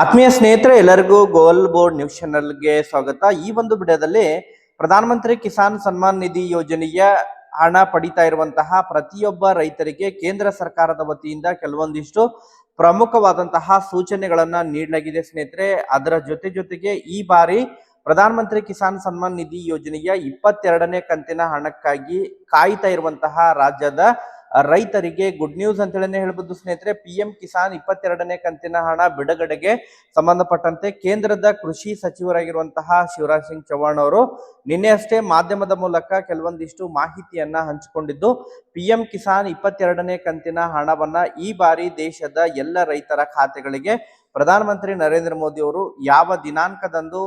ಆತ್ಮೀಯ ಸ್ನೇಹಿತರೆ, ಎಲ್ಲರಿಗೂ ಗೋಲ್ ಬೋರ್ಡ್ ನ್ಯೂಸ್ ಚಾನೆಲ್ಗೆ ಸ್ವಾಗತ. ಈ ಒಂದು ವಿಡಿಯೋದಲ್ಲಿ ಪ್ರಧಾನಮಂತ್ರಿ ಕಿಸಾನ್ ಸನ್ಮಾನ್ ನಿಧಿ ಯೋಜನೆಯ ಹಣ ಪಡಿತಾ ಇರುವಂತಹ ಪ್ರತಿಯೊಬ್ಬ ರೈತರಿಗೆ ಕೇಂದ್ರ ಸರ್ಕಾರದ ವತಿಯಿಂದ ಕೆಲವೊಂದಿಷ್ಟು ಪ್ರಮುಖವಾದಂತಹ ಸೂಚನೆಗಳನ್ನ ನೀಡಲಾಗಿದೆ ಸ್ನೇಹಿತರೆ. ಅದರ ಜೊತೆ ಜೊತೆಗೆ ಈ ಬಾರಿ ಪ್ರಧಾನಮಂತ್ರಿ ಕಿಸಾನ್ ಸನ್ಮಾನ್ ನಿಧಿ ಯೋಜನೆಯ ಇಪ್ಪತ್ತೆರಡನೇ ಕಂತಿನ ಹಣಕ್ಕಾಗಿ ಕಾಯ್ತಾ ಇರುವಂತಹ ರಾಜ್ಯದ ರೈತರಿಗೆ ಗುಡ್ ನ್ಯೂಸ್ ಅಂತ ಹೇಳಿ ಹೇಳ್ಬೋದು ಸ್ನೇಹಿತರೆ ಪಿ ಎಂ ಕಿಸಾನ್ ಇಪ್ಪತ್ತೆರಡನೇ ಕಂತಿನ ಹಣ ಬಿಡುಗಡೆಗೆ ಸಂಬಂಧಪಟ್ಟಂತೆ ಕೇಂದ್ರದ ಕೃಷಿ ಸಚಿವರಾಗಿರುವಂತಹ ಶಿವರಾಜ್ ಸಿಂಗ್ ಚೌಹಾಣ್ ಅವರು ನಿನ್ನೆ ಅಷ್ಟೇ ಮಾಧ್ಯಮದ ಮೂಲಕ ಕೆಲವೊಂದಿಷ್ಟು ಮಾಹಿತಿಯನ್ನ ಹಂಚಿಕೊಂಡಿದ್ದು ಪಿ ಎಂ ಕಿಸಾನ್ ಇಪ್ಪತ್ತೆರಡನೇ ಕಂತಿನ ಹಣವನ್ನ ಈ ಬಾರಿ ದೇಶದ ಎಲ್ಲ ರೈತರ ಖಾತೆಗಳಿಗೆ ಪ್ರಧಾನಮಂತ್ರಿ ನರೇಂದ್ರ ಮೋದಿ ಅವರು ಯಾವ ದಿನಾಂಕದಂದು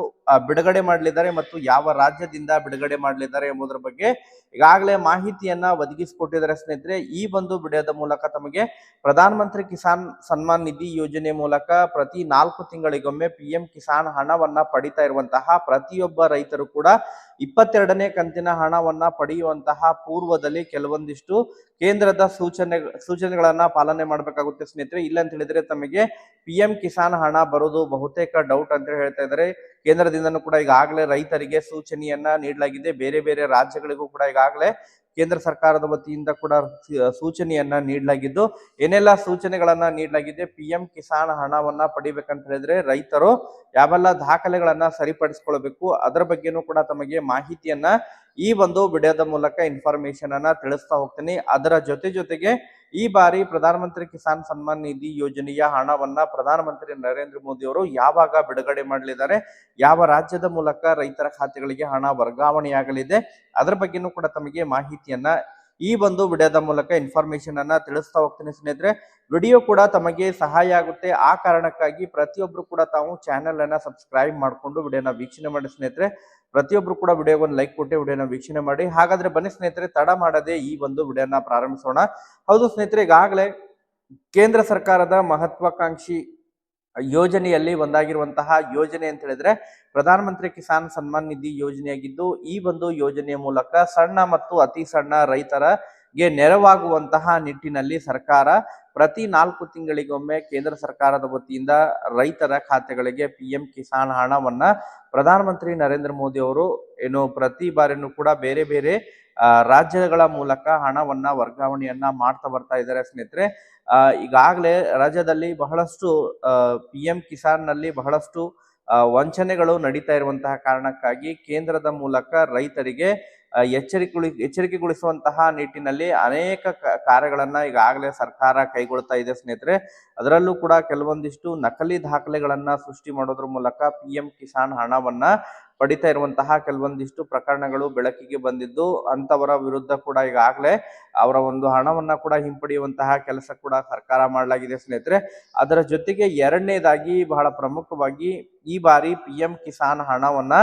ಬಿಡುಗಡೆ ಮಾಡಲಿದ್ದಾರೆ ಮತ್ತು ಯಾವ ರಾಜ್ಯದಿಂದ ಬಿಡುಗಡೆ ಮಾಡಲಿದ್ದಾರೆ ಎಂಬುದರ ಬಗ್ಗೆ ಈಗಾಗಲೇ ಮಾಹಿತಿಯನ್ನ ಒದಗಿಸಿಕೊಟ್ಟಿದ್ದಾರೆ ಸ್ನೇಹಿತರೆ. ಈ ಒಂದು ವಿಡಿಯೋದ ಮೂಲಕ ತಮಗೆ ಪ್ರಧಾನಮಂತ್ರಿ ಕಿಸಾನ್ ಸನ್ಮಾನ್ ನಿಧಿ ಯೋಜನೆ ಮೂಲಕ ಪ್ರತಿ ನಾಲ್ಕು ತಿಂಗಳಿಗೊಮ್ಮೆ ಪಿ ಎಂ ಕಿಸಾನ್ ಹಣವನ್ನ ಪಡಿತಾ ಇರುವಂತಹ ಪ್ರತಿಯೊಬ್ಬ ರೈತರು ಕೂಡ ಇಪ್ಪತ್ತೆರಡನೇ ಕಂತಿನ ಹಣವನ್ನ ಪಡೆಯುವಂತಹ ಪೂರ್ವದಲ್ಲಿ ಕೆಲವೊಂದಿಷ್ಟು ಕೇಂದ್ರದ ಸೂಚನೆ, ಸೂಚನೆಗಳನ್ನ ಪಾಲನೆ ಮಾಡಬೇಕಾಗುತ್ತೆ ಸ್ನೇಹಿತರೆ. ಇಲ್ಲ ಅಂತ ಹೇಳಿದ್ರೆ ತಮಗೆ ಪಿ ಎಂ ಕಿಸಾನ್ ಹಣ ಬರೋದು ಬಹುತೇಕ ಡೌಟ್ ಅಂತ ಹೇಳ್ತಾ ಇದ್ದಾರೆ. ಕೇಂದ್ರದಿಂದನೂ ಕೂಡ ಈಗಾಗಲೇ ರೈತರಿಗೆ ಸೂಚನೆಯನ್ನ ನೀಡಲಾಗಿದೆ. ಬೇರೆ ಬೇರೆ ರಾಜ್ಯಗಳಿಗೂ ಕೂಡ ಈಗಾಗಲೇ ಕೇಂದ್ರ ಸರ್ಕಾರದ ವತಿಯಿಂದ ಕೂಡ ಸೂಚನೆಯನ್ನ ನೀಡಲಾಗಿದ್ದು, ಏನೆಲ್ಲ ಸೂಚನೆಗಳನ್ನ ನೀಡಲಾಗಿದೆ ಪಿ ಎಂ ಕಿಸಾನ್ ಹಣವನ್ನ ಪಡಿಬೇಕಂತ ಹೇಳಿದ್ರೆ ರೈತರು ಯಾವೆಲ್ಲ ದಾಖಲೆಗಳನ್ನ ಸರಿಪಡಿಸ್ಕೊಳ್ಬೇಕು, ಅದರ ಬಗ್ಗೆನೂ ಕೂಡ ತಮಗೆ ಮಾಹಿತಿಯನ್ನ ಈ ಒಂದು ವಿಡಿಯೋದ ಮೂಲಕ ಇನ್ಫಾರ್ಮೇಶನ್ ಅನ್ನ ತಿಳಿಸ್ತಾ ಹೋಗ್ತೀನಿ. ಅದರ ಜೊತೆ ಜೊತೆಗೆ ಈ ಬಾರಿ ಪ್ರಧಾನಮಂತ್ರಿ ಕಿಸಾನ್ ಸನ್ಮಾನ್ ನಿಧಿ ಯೋಜನೆಯ ಹಣವನ್ನ ಪ್ರಧಾನಮಂತ್ರಿ ನರೇಂದ್ರ ಮೋದಿ ಅವರು ಯಾವಾಗ ಬಿಡುಗಡೆ ಮಾಡಲಿದ್ದಾರೆ, ಯಾವ ರಾಜ್ಯದ ಮೂಲಕ ರೈತರ ಖಾತೆಗಳಿಗೆ ಹಣ ವರ್ಗಾವಣೆಯಾಗಲಿದೆ, ಅದರ ಬಗ್ಗೆನೂ ಕೂಡ ತಮಗೆ ಮಾಹಿತಿಯನ್ನ ಈ ಒಂದು ವಿಡಿಯೋದ ಮೂಲಕ ಇನ್ಫಾರ್ಮೇಶನ್ ಅನ್ನ ತಿಳಿಸ್ತಾ ಹೋಗ್ತೀನಿ ಸ್ನೇಹಿತರೆ. ವಿಡಿಯೋ ಕೂಡ ತಮಗೆ ಸಹಾಯ ಆಗುತ್ತೆ. ಆ ಕಾರಣಕ್ಕಾಗಿ ಪ್ರತಿಯೊಬ್ರು ಕೂಡ ತಾವು ಚಾನೆಲ್ ಅನ್ನ ಸಬ್ಸ್ಕ್ರೈಬ್ ಮಾಡಿಕೊಂಡು ವಿಡಿಯೋನ ವೀಕ್ಷಣೆ ಮಾಡಿ ಸ್ನೇಹಿತರೆ. ಪ್ರತಿಯೊಬ್ರು ಕೂಡ ವಿಡಿಯೋಗೆ ಒಂದು ಲೈಕ್ ಕೊಟ್ಟು ವಿಡಿಯೋನ ವೀಕ್ಷಣೆ ಮಾಡಿ. ಹಾಗಾದ್ರೆ ಬನ್ನಿ ಸ್ನೇಹಿತರೆ, ತಡ ಮಾಡದೆ ಈ ಒಂದು ವಿಡಿಯೋನ ಪ್ರಾರಂಭಿಸೋಣ. ಹೌದು ಸ್ನೇಹಿತರೆ, ಈಗಾಗಲೇ ಕೇಂದ್ರ ಸರ್ಕಾರದ ಮಹತ್ವಾಕಾಂಕ್ಷಿ ಯೋಜನೆಯಲ್ಲಿ ಒಂದಾಗಿರುವಂತಹ ಯೋಜನೆ ಅಂತ ಹೇಳಿದ್ರೆ ಪ್ರಧಾನಮಂತ್ರಿ ಕಿಸಾನ್ ಸನ್ಮಾನ್ ನಿಧಿ ಯೋಜನೆಯಾಗಿದ್ದು, ಈ ಒಂದು ಯೋಜನೆಯ ಮೂಲಕ ಸಣ್ಣ ಮತ್ತು ಅತಿ ಸಣ್ಣ ರೈತರಗೆ ನೆರವಾಗುವಂತಹ ನಿಟ್ಟಿನಲ್ಲಿ ಸರ್ಕಾರ ಪ್ರತಿ ನಾಲ್ಕು ತಿಂಗಳಿಗೊಮ್ಮೆ ಕೇಂದ್ರ ಸರ್ಕಾರದ ವತಿಯಿಂದ ರೈತರ ಖಾತೆಗಳಿಗೆ ಪಿ ಎಂ ಕಿಸಾನ್ ಹಣವನ್ನ ಪ್ರಧಾನಮಂತ್ರಿ ನರೇಂದ್ರ ಮೋದಿ ಅವರು ಏನು ಪ್ರತಿ ಬಾರಿನೂ ಕೂಡ ಬೇರೆ ಬೇರೆ ರಾಜ್ಯಗಳ ಮೂಲಕ ಹಣವನ್ನ, ವರ್ಗಾವಣೆಯನ್ನ ಮಾಡ್ತಾ ಬರ್ತಾ ಇದ್ದಾರೆ ಸ್ನೇಹಿತರೆ. ಈಗಾಗಲೇ ರಾಜ್ಯದಲ್ಲಿ ಬಹಳಷ್ಟು ಪಿ ಎಂ ಕಿಸಾನ್ನಲ್ಲಿ ಬಹಳಷ್ಟು ವಂಚನೆಗಳು ನಡೀತಾ ಇರುವಂತಹ ಕಾರಣಕ್ಕಾಗಿ ಕೇಂದ್ರದ ಮೂಲಕ ರೈತರಿಗೆ ಎಚ್ಚರಿಕೆ ಎಚ್ಚರಿಕೆಗೊಳಿಸುವಂತಹ ನಿಟ್ಟಿನಲ್ಲಿ ಅನೇಕ ಕಾರ್ಯಗಳನ್ನ ಈಗಾಗಲೇ ಸರ್ಕಾರ ಕೈಗೊಳ್ತಾ ಇದೆ ಸ್ನೇಹಿತರೆ. ಅದರಲ್ಲೂ ಕೂಡ ಕೆಲವೊಂದಿಷ್ಟು ನಕಲಿ ದಾಖಲೆಗಳನ್ನ ಸೃಷ್ಟಿ ಮಾಡೋದ್ರ ಮೂಲಕ ಪಿ ಎಂ ಕಿಸಾನ್ ಹಣವನ್ನ ಪಡಿತಾ ಇರುವಂತಹ ಕೆಲವೊಂದಿಷ್ಟು ಪ್ರಕರಣಗಳು ಬೆಳಕಿಗೆ ಬಂದಿದ್ದು ಅಂತವರ ವಿರುದ್ಧ ಕೂಡ ಈಗಾಗಲೇ ಅವರ ಒಂದು ಹಣವನ್ನ ಕೂಡ ಹಿಂಪಡೆಯುವಂತಹ ಕೆಲಸ ಕೂಡ ಸರ್ಕಾರ ಮಾಡಲಾಗಿದೆ ಸ್ನೇಹಿತರೆ. ಅದರ ಜೊತೆಗೆ ಎರಡನೇದಾಗಿ ಬಹಳ ಪ್ರಮುಖವಾಗಿ ಈ ಬಾರಿ ಪಿ ಎಂ ಕಿಸಾನ್ ಹಣವನ್ನ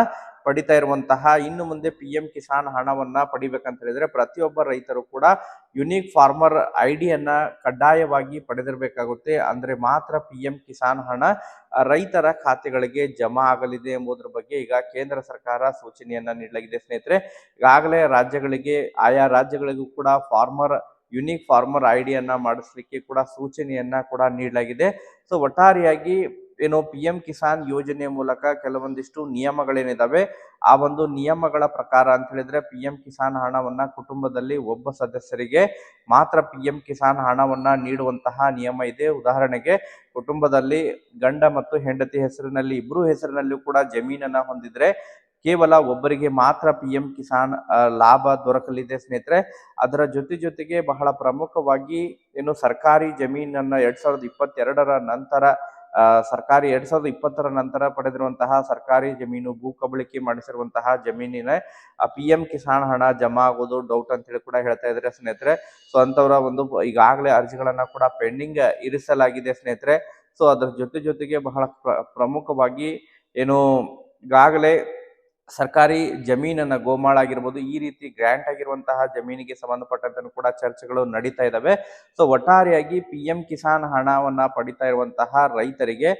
ಪಡಿತಾ ಇರುವಂತಹ ಇನ್ನು ಮುಂದೆ ಪಿ ಎಂ ಕಿಸಾನ್ ಹಣವನ್ನ ಪಡಿಬೇಕಂತ ಹೇಳಿದ್ರೆ ಪ್ರತಿಯೊಬ್ಬ ರೈತರು ಕೂಡ ಯುನೀಕ್ ಫಾರ್ಮರ್ ಐ ಡಿಯನ್ನ ಕಡ್ಡಾಯವಾಗಿ ಪಡೆದಿರಬೇಕಾಗುತ್ತೆ. ಅಂದ್ರೆ ಮಾತ್ರ ಪಿ ಎಂ ಕಿಸಾನ್ ಹಣ ರೈತರ ಖಾತೆಗಳಿಗೆ ಜಮಾ ಆಗಲಿದೆ ಎಂಬುದರ ಬಗ್ಗೆ ಈಗ ಕೇಂದ್ರ ಸರ್ಕಾರ ಸೂಚನೆಯನ್ನ ನೀಡಲಾಗಿದೆ. ಸ್ನೇಹಿತರೆ, ಈಗಾಗಲೇ ರಾಜ್ಯಗಳಿಗೆ, ಆಯಾ ರಾಜ್ಯಗಳಿಗೂ ಕೂಡ ಫಾರ್ಮರ್ ಯುನೀಕ್ ಫಾರ್ಮರ್ ಐಡಿಯನ್ನ ಮಾಡಿಸ್ಲಿಕ್ಕೆ ಕೂಡ ಸೂಚನೆಯನ್ನ ಕೂಡ ನೀಡಲಾಗಿದೆ. ಸೊ ಒಟ್ಟಾರೆಯಾಗಿ ಏನು ಪಿ ಎಂ ಕಿಸಾನ್ ಯೋಜನೆಯ ಮೂಲಕ ಕೆಲವೊಂದಿಷ್ಟು ನಿಯಮಗಳೇನಿದಾವೆ, ಆ ಒಂದು ನಿಯಮಗಳ ಪ್ರಕಾರ ಅಂತ ಹೇಳಿದ್ರೆ ಪಿ ಎಂ ಕಿಸಾನ್ ಹಣವನ್ನ ಕುಟುಂಬದಲ್ಲಿ ಒಬ್ಬ ಸದಸ್ಯರಿಗೆ ಮಾತ್ರ ಪಿ ಎಂ ಕಿಸಾನ್ ಹಣವನ್ನ ನೀಡುವಂತಹ ನಿಯಮ ಇದೆ. ಉದಾಹರಣೆಗೆ ಕುಟುಂಬದಲ್ಲಿ ಗಂಡ ಮತ್ತು ಹೆಂಡತಿ ಹೆಸರಿನಲ್ಲಿ ಇಬ್ಬರು ಹೆಸರಿನಲ್ಲೂ ಕೂಡ ಜಮೀನನ್ನ ಹೊಂದಿದ್ರೆ ಕೇವಲ ಒಬ್ಬರಿಗೆ ಮಾತ್ರ ಪಿ ಎಂ ಕಿಸಾನ್ ಲಾಭ ದೊರಕಲಿದೆ ಸ್ನೇಹಿತರೆ. ಅದರ ಜೊತೆ ಜೊತೆಗೆ ಬಹಳ ಪ್ರಮುಖವಾಗಿ ಏನು ಸರ್ಕಾರಿ ಜಮೀನನ್ನ ಎರಡ್ ಸಾವಿರದ ಇಪ್ಪತ್ತೆರಡರ ನಂತರ ಸರ್ಕಾರಿ ಎರಡ್ ಸಾವಿರದ ಇಪ್ಪತ್ತರ ನಂತರ ಪಡೆದಿರುವಂತಹ ಸರ್ಕಾರಿ ಜಮೀನು ಭೂ ಕಬಳಿಕೆ ಮಾಡಿಸಿರುವಂತಹ ಜಮೀನಿನ ಪಿ ಎಂ ಕಿಸಾನ್ ಹಣ ಜಮಾ ಆಗೋದು ಡೌಟ್ ಅಂತ ಹೇಳಿ ಕೂಡ ಹೇಳ್ತಾ ಇದ್ದಾರೆ ಸ್ನೇಹಿತರೆ. ಸೊ ಅಂತವರ ಒಂದು ಈಗಾಗಲೇ ಅರ್ಜಿಗಳನ್ನ ಕೂಡ ಪೆಂಡಿಂಗ್ ಇರಿಸಲಾಗಿದೆ ಸ್ನೇಹಿತರೆ. ಸೊ ಅದರ ಜೊತೆ ಜೊತೆಗೆ ಬಹಳ ಪ್ರ- ಪ್ರಮುಖವಾಗಿ ಏನು ಈಗಾಗಲೇ ಸರ್ಕಾರಿ ಜಮೀನನ್ನ ಗೋಮಾಳ ಆಗಿರ್ಬೋದು, ಈ ರೀತಿ ಗ್ರ್ಯಾಂಟ್ ಆಗಿರುವಂತಹ ಜಮೀನಿಗೆ ಸಂಬಂಧಪಟ್ಟಂತೆ ಕೂಡ ಚರ್ಚೆಗಳು ನಡೀತಾ ಇದ್ದಾವೆ ಸೊ ಒಟ್ಟಾರೆಯಾಗಿ ಪಿ ಎಂ ಕಿಸಾನ್ ಹಣವನ್ನ ಪಡಿತಾ ಇರುವಂತಹ ರೈತರಿಗೆ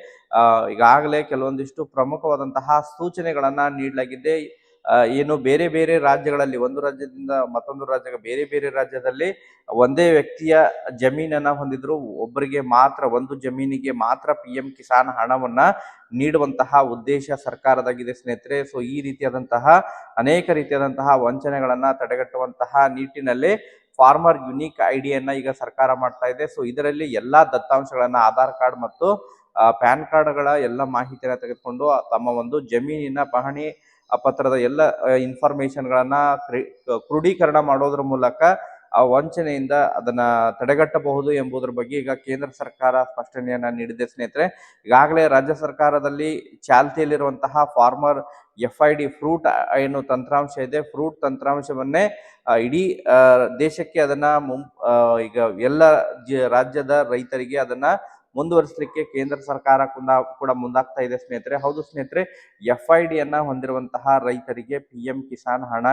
ಈಗಾಗಲೇ ಕೆಲವೊಂದಿಷ್ಟು ಪ್ರಮುಖವಾದಂತಹ ಸೂಚನೆಗಳನ್ನ ನೀಡಲಾಗಿದೆ. ಏನು ಬೇರೆ ಬೇರೆ ರಾಜ್ಯಗಳಲ್ಲಿ, ಒಂದು ರಾಜ್ಯದಿಂದ ಮತ್ತೊಂದು ರಾಜ್ಯಕ್ಕೆ ಬೇರೆ ಬೇರೆ ರಾಜ್ಯದಲ್ಲಿ ಒಂದೇ ವ್ಯಕ್ತಿಯ ಜಮೀನನ್ನ ಹೊಂದಿದ್ರು, ಒಬ್ಬರಿಗೆ ಮಾತ್ರ, ಒಂದು ಜಮೀನಿಗೆ ಮಾತ್ರ ಪಿ ಎಂ ಕಿಸಾನ್ ಹಣವನ್ನ ನೀಡುವಂತಹ ಉದ್ದೇಶ ಸರ್ಕಾರದಾಗಿದೆ ಸ್ನೇಹಿತರೆ. ಸೊ ಈ ರೀತಿಯಾದಂತಹ, ಅನೇಕ ರೀತಿಯಾದಂತಹ ವಂಚನೆಗಳನ್ನ ತಡೆಗಟ್ಟುವಂತಹ ನಿಟ್ಟಿನಲ್ಲಿ ಫಾರ್ಮರ್ ಯುನೀಕ್ ಐಡಿಯನ್ನ ಈಗ ಸರ್ಕಾರ ಮಾಡ್ತಾ ಇದೆ. ಸೊ ಇದರಲ್ಲಿ ಎಲ್ಲಾ ದತ್ತಾಂಶಗಳನ್ನ ಆಧಾರ್ ಕಾರ್ಡ್ ಮತ್ತು ಪ್ಯಾನ್ ಕಾರ್ಡ್ಗಳ ಎಲ್ಲ ಮಾಹಿತಿಯನ್ನು ತೆಗೆದುಕೊಂಡು ತಮ್ಮ ಒಂದು ಜಮೀನಿನ ಪಹಣಿ ಆ ಪತ್ರದ ಎಲ್ಲ ಇನ್ಫಾರ್ಮೇಶನ್ಗಳನ್ನ ಕ್ರೋಢೀಕರಣ ಮಾಡೋದ್ರ ಮೂಲಕ ಆ ವಂಚನೆಯಿಂದ ಅದನ್ನ ತಡೆಗಟ್ಟಬಹುದು ಎಂಬುದರ ಬಗ್ಗೆ ಈಗ ಕೇಂದ್ರ ಸರ್ಕಾರ ಸ್ಪಷ್ಟನೆಯನ್ನ ನೀಡಿದೆ ಸ್ನೇಹಿತರೆ. ಈಗಾಗಲೇ ರಾಜ್ಯ ಸರ್ಕಾರದಲ್ಲಿ ಚಾಲ್ತಿಯಲ್ಲಿರುವಂತಹ farmer F I D fruit ಏನು ತಂತ್ರಾಂಶ ಇದೆ, ಫ್ರೂಟ್ ತಂತ್ರಾಂಶವನ್ನೇ ಇಡೀ ದೇಶಕ್ಕೆ ಅದನ್ನ ಈಗ ಎಲ್ಲ ರಾಜ್ಯದ ರೈತರಿಗೆ ಅದನ್ನ ಮುಂದುವರಿಸಲಿಕ್ಕೆ ಕೇಂದ್ರ ಸರ್ಕಾರ ಕೂಡ ಕೂಡ ಮುಂದಾಗ್ತಾ ಇದೆ ಸ್ನೇಹಿತರೆ. ಹೌದು ಸ್ನೇಹಿತರೆ ಎಫ್ ಐ ಡಿಯನ್ನ ಹೊಂದಿರುವಂತಹ ರೈತರಿಗೆ ಪಿ ಎಂ ಕಿಸಾನ್ ಹಣ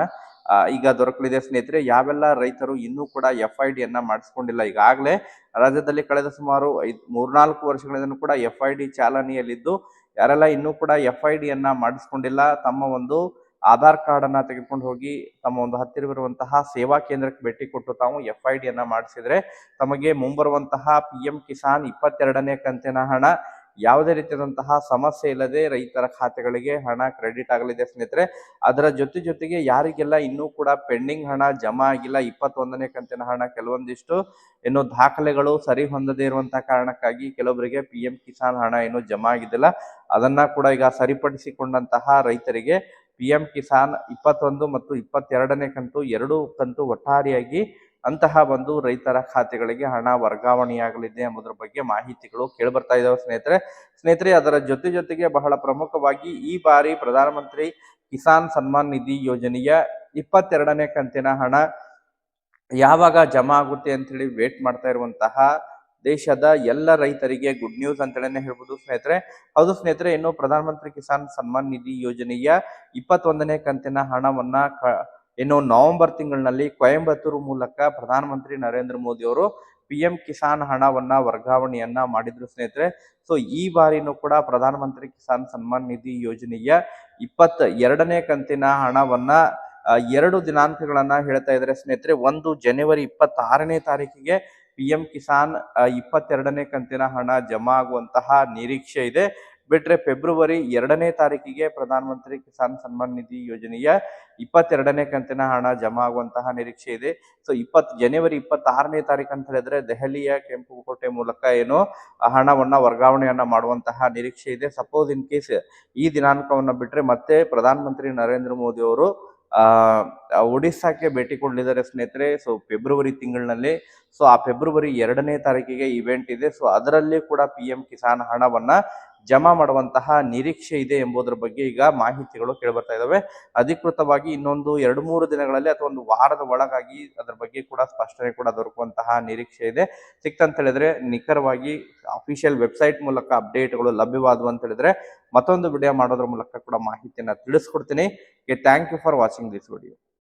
ಈಗ ದೊರಕಲಿದೆ ಸ್ನೇಹಿತರೆ. ಯಾವೆಲ್ಲ ರೈತರು ಇನ್ನೂ ಕೂಡ ಎಫ್ ಐ ಡಿಯನ್ನ ಮಾಡಿಸ್ಕೊಂಡಿಲ್ಲ, ಈಗಾಗಲೇ ರಾಜ್ಯದಲ್ಲಿ ಕಳೆದ ಸುಮಾರು ಐದ್, ಮೂರ್ನಾಲ್ಕು ವರ್ಷಗಳಿಂದ ಕೂಡ ಎಫ್ ಐ ಡಿ ಚಾಲನೆಯಲ್ಲಿದ್ದು, ಯಾರೆಲ್ಲ ಇನ್ನೂ ಕೂಡ ಎಫ್ ಐ ಡಿಯನ್ನ ಮಾಡಿಸ್ಕೊಂಡಿಲ್ಲ, ತಮ್ಮ ಒಂದು ಆಧಾರ್ ಕಾರ್ಡ್ ಅನ್ನ ತೆಗೆದುಕೊಂಡು ಹೋಗಿ ತಮ್ಮ ಒಂದು ಹತ್ತಿರವಿರುವಂತಹ ಸೇವಾ ಕೇಂದ್ರಕ್ಕೆ ಭೇಟಿ ಕೊಟ್ಟು ತಾವು ಎಫ್ ಐ ಡಿಯನ್ನ ಮಾಡಿಸಿದ್ರೆ ತಮಗೆ ಮುಂಬರುವಂತಹ ಪಿ ಎಂ ಕಿಸಾನ್ ಇಪ್ಪತ್ತೆರಡನೇ ಕಂತಿನ ಹಣ ಯಾವುದೇ ರೀತಿಯಾದಂತಹ ಸಮಸ್ಯೆ ಇಲ್ಲದೆ ರೈತರ ಖಾತೆಗಳಿಗೆ ಹಣ ಕ್ರೆಡಿಟ್ ಆಗಲಿದೆ ಸ್ನೇಹಿತರೆ. ಅದರ ಜೊತೆ ಜೊತೆಗೆ ಯಾರಿಗೆಲ್ಲ ಇನ್ನೂ ಕೂಡ ಪೆಂಡಿಂಗ್ ಹಣ ಜಮಾ ಆಗಿಲ್ಲ, ಇಪ್ಪತ್ತೊಂದನೇ ಕಂತಿನ ಹಣ ಕೆಲವೊಂದಿಷ್ಟು ಏನು ದಾಖಲೆಗಳು ಸರಿ ಹೊಂದದೇ ಇರುವಂತಹ ಕಾರಣಕ್ಕಾಗಿ ಕೆಲವೊಬ್ಬರಿಗೆ ಪಿ ಕಿಸಾನ್ ಹಣ ಏನು ಜಮಾ ಆಗಿದ್ದಿಲ್ಲ. ಅದನ್ನ ಕೂಡ ಈಗ ಸರಿಪಡಿಸಿಕೊಂಡಂತಹ ರೈತರಿಗೆ ಪಿ ಎಂ ಕಿಸಾನ್ ಇಪ್ಪತ್ತೊಂದು ಮತ್ತು ಇಪ್ಪತ್ತೆರಡನೇ ಕಂತು ಎರಡು ಕಂತು ಒಟ್ಟಾರೆಯಾಗಿ ಅಂತಹ ಒಂದು ರೈತರ ಖಾತೆಗಳಿಗೆ ಹಣ ವರ್ಗಾವಣೆಯಾಗಲಿದೆ ಎಂಬುದರ ಬಗ್ಗೆ ಮಾಹಿತಿಗಳು ಕೇಳಿಬರ್ತಾ ಇದ್ದಾವೆ ಸ್ನೇಹಿತರೆ. ಸ್ನೇಹಿತರೆ, ಅದರ ಜೊತೆ ಜೊತೆಗೆ ಬಹಳ ಪ್ರಮುಖವಾಗಿ ಈ ಬಾರಿ ಪ್ರಧಾನಮಂತ್ರಿ ಕಿಸಾನ್ ಸನ್ಮಾನ್ ನಿಧಿ ಯೋಜನೆಯ ಇಪ್ಪತ್ತೆರಡನೇ ಕಂತಿನ ಹಣ ಯಾವಾಗ ಜಮಾ ಆಗುತ್ತೆ ಅಂತ ಹೇಳಿ ವೇಟ್ ಮಾಡ್ತಾ ಇರುವಂತಹ ದೇಶದ ಎಲ್ಲ ರೈತರಿಗೆ ಗುಡ್ ನ್ಯೂಸ್ ಅಂತೇಳಿ ಹೇಳ್ಬೋದು ಸ್ನೇಹಿತರೆ. ಹೌದು ಸ್ನೇಹಿತರೆ, ಇನ್ನು ಪ್ರಧಾನಮಂತ್ರಿ ಕಿಸಾನ್ ಸನ್ಮಾನ್ ನಿಧಿ ಯೋಜನೆಯ ಇಪ್ಪತ್ತೊಂದನೇ ಕಂತಿನ ಹಣವನ್ನ ಇನ್ನು ನವೆಂಬರ್ ತಿಂಗಳಿನಲ್ಲಿ ಕೊಯಂಬತ್ತೂರು ಮೂಲಕ ಪ್ರಧಾನಮಂತ್ರಿ ನರೇಂದ್ರ ಮೋದಿ ಅವರು ಪಿ ಎಂ ಕಿಸಾನ್ ಹಣವನ್ನ ವರ್ಗಾವಣೆಯನ್ನ ಮಾಡಿದ್ರು ಸ್ನೇಹಿತರೆ. ಸೊ ಈ ಬಾರಿನೂ ಕೂಡ ಪ್ರಧಾನಮಂತ್ರಿ ಕಿಸಾನ್ ಸನ್ಮಾನ್ ನಿಧಿ ಯೋಜನೆಯ ಇಪ್ಪತ್ತ ಎರಡನೇ ಕಂತಿನ ಹಣವನ್ನ ಎರಡು ದಿನಾಂಕಗಳನ್ನ ಹೇಳ್ತಾ ಇದ್ದಾರೆ ಸ್ನೇಹಿತರೆ. ಒಂದು ಜನವರಿ ಇಪ್ಪತ್ತಾರನೇ ತಾರೀಕಿಗೆ ಪಿ ಎಂ ಕಿಸಾನ್ ಇಪ್ಪತ್ತೆರಡನೇ ಕಂತಿನ ಹಣ ಜಮಾ ಆಗುವಂತಹ ನಿರೀಕ್ಷೆ ಇದೆ. ಬಿಟ್ರೆ ಫೆಬ್ರವರಿ ಎರಡನೇ ತಾರೀಕಿಗೆ ಪ್ರಧಾನಮಂತ್ರಿ ಕಿಸಾನ್ ಸನ್ಮಾನ್ ನಿಧಿ ಯೋಜನೆಯ ಇಪ್ಪತ್ತೆರಡನೇ ಕಂತಿನ ಹಣ ಜಮಾ ಆಗುವಂತಹ ನಿರೀಕ್ಷೆ ಇದೆ. ಸೊ ಇಪ್ಪತ್ತು ಜನವರಿ ಇಪ್ಪತ್ತಾರನೇ ತಾರೀಕು ಅಂತ ಹೇಳಿದ್ರೆ ದೆಹಲಿಯ ಕೆಂಪುಕೋಟೆ ಮೂಲಕ ಏನು ಹಣವನ್ನ ವರ್ಗಾವಣೆಯನ್ನ ಮಾಡುವಂತಹ ನಿರೀಕ್ಷೆ ಇದೆ. ಸಪೋಸ್ ಇನ್ ಕೇಸ್ ಈ ದಿನಾಂಕವನ್ನ ಬಿಟ್ರೆ ಮತ್ತೆ ಪ್ರಧಾನಮಂತ್ರಿ ನರೇಂದ್ರ ಮೋದಿ ಅವರು ಒಡಿಸ್ಸಾಕ್ಕೆ ಭೇಟಿ ಕೊಡಲಿದ್ದಾರೆ ಸ್ನೇಹಿತರೆ. ಸೊ ಫೆಬ್ರವರಿ ತಿಂಗಳಿನಲ್ಲಿ ಸೊ ಆ ಫೆಬ್ರವರಿ ಎರಡನೇ ತಾರೀಕಿಗೆ ಇವೆಂಟ್ ಇದೆ. ಸೊ ಅದರಲ್ಲಿ ಕೂಡ ಪಿ ಎಂ ಕಿಸಾನ್ ಹಣವನ್ನ ಜಮಾ ಮಾಡುವಂತಹ ನಿರೀಕ್ಷೆ ಇದೆ ಎಂಬುದರ ಬಗ್ಗೆ ಈಗ ಮಾಹಿತಿಗಳು ಕೇಳಿಬರ್ತಾ ಇದ್ದಾವೆ ಅಧಿಕೃತವಾಗಿ ಇನ್ನೊಂದು ಎರಡು ಮೂರು ದಿನಗಳಲ್ಲಿ ಅಥವಾ ಒಂದು ವಾರದ ಒಳಗಾಗಿ ಅದರ ಬಗ್ಗೆ ಕೂಡ ಸ್ಪಷ್ಟನೆ ಕೂಡ ದೊರಕುವಂತಹ ನಿರೀಕ್ಷೆ ಇದೆ. ಸಿಕ್ತಂತ ಹೇಳಿದ್ರೆ ನಿಖರವಾಗಿ ಅಫಿಷಿಯಲ್ ವೆಬ್ಸೈಟ್ ಮೂಲಕ ಅಪ್ಡೇಟ್ಗಳು ಲಭ್ಯವಾದವು ಅಂತ ಹೇಳಿದ್ರೆ ಮತ್ತೊಂದು ವಿಡಿಯೋ ಮಾಡೋದ್ರ ಮೂಲಕ ಕೂಡ ಮಾಹಿತಿಯನ್ನು ತಿಳಿಸ್ಕೊಡ್ತೀನಿ. Thank you for watching this video